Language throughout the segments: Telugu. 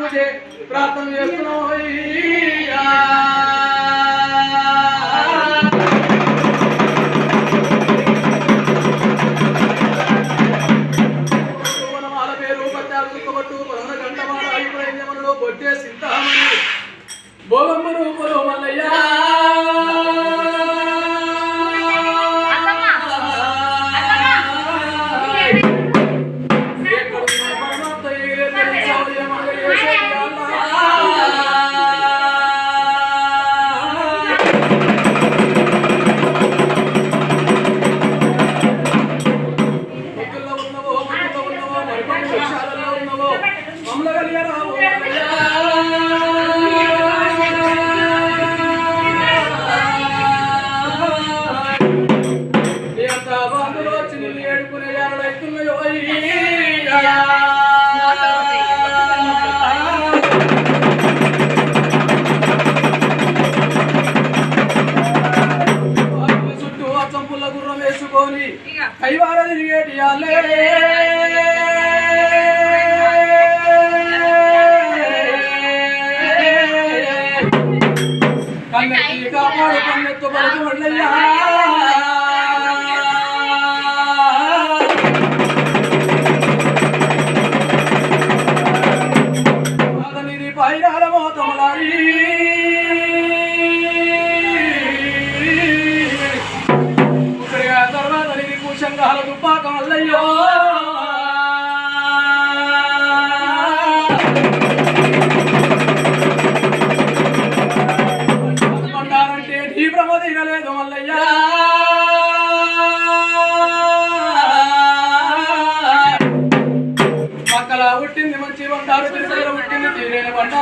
मुझे प्रार्थना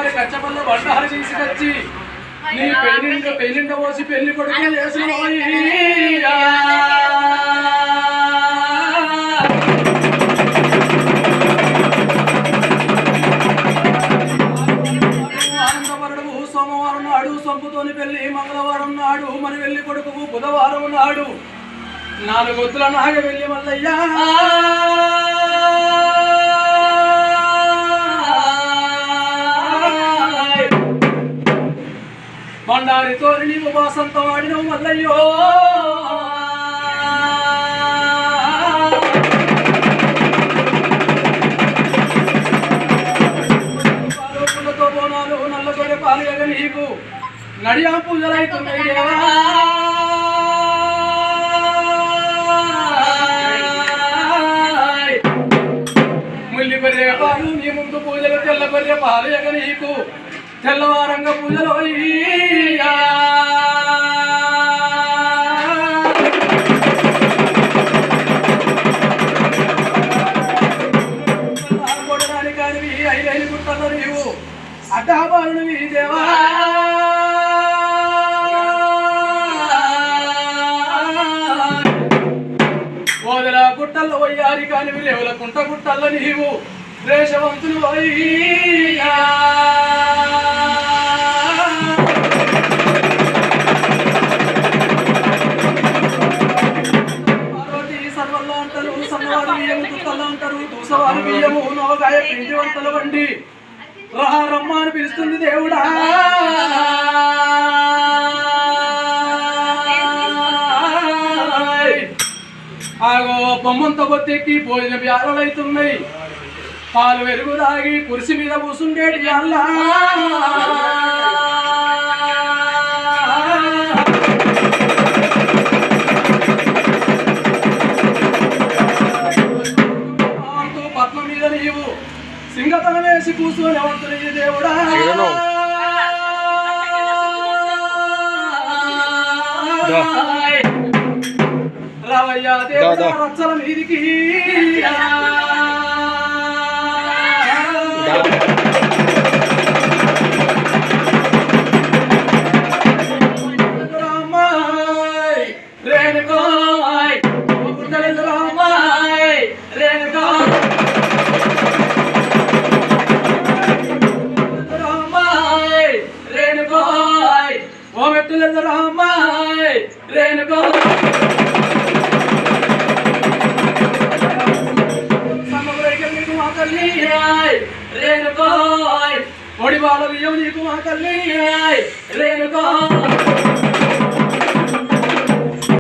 తీరేని బండారు కచ్చపల్ల బండారు తీసుకొచ్చి నీ పెళ్ళింట పెళ్ళింట పోసి పెళ్ళి కొడుకు సోమవారం నాడు సొంపుతోని పెళ్ళి మంగళవారం నాడు మన వెళ్ళి కొడుకు బుధవారం నాడు. నాలుగు వద్దుల నాగ వెళ్ళి మల్లయ్యా. బండారితో నీవు వాసంతో మల్లయ్యో. నీకు నడియా పూజలైతున్నాయి దేవా. ముల్లి గొర్రె పాలు నీ ముందు పూజలు తెల్ల గొర్రె పాలు ఎగ నీకు. తెల్లవారంగా పూజలు అయ్యా. కొడడానికి కానివి ఐదైదు గుట్టలు దేవా. ఓదల గుట్టల్లో వయ్యారి కానివి రేవుల కుంట గుట్టల్లో నీవు. దేశవంతులు అయ్యా పార్వతీ అంటారు సన్నవారి బియ్యము తుక్కల్లో అంటారు దూసవారి బియ్యము నవగాయ పిండి వంటల వండి. రమ్మ అని పిలుస్తుంది దేవుడా. ఆగో బొమ్మంత బొత్తెక్కి భోజన అవుతున్నాయి. పాలు వెలుగు దాగి కురిసి మీద కూసుండేటి అల్లా. పద్మ మీద నీవు సింగతనం వేసి కూర్చొని అవంతుని దేవుడా. రావయ్యా దేవుడా రచ్చల మీదికి. Muhammedur Rahman, Rainbow. Renuka Renuka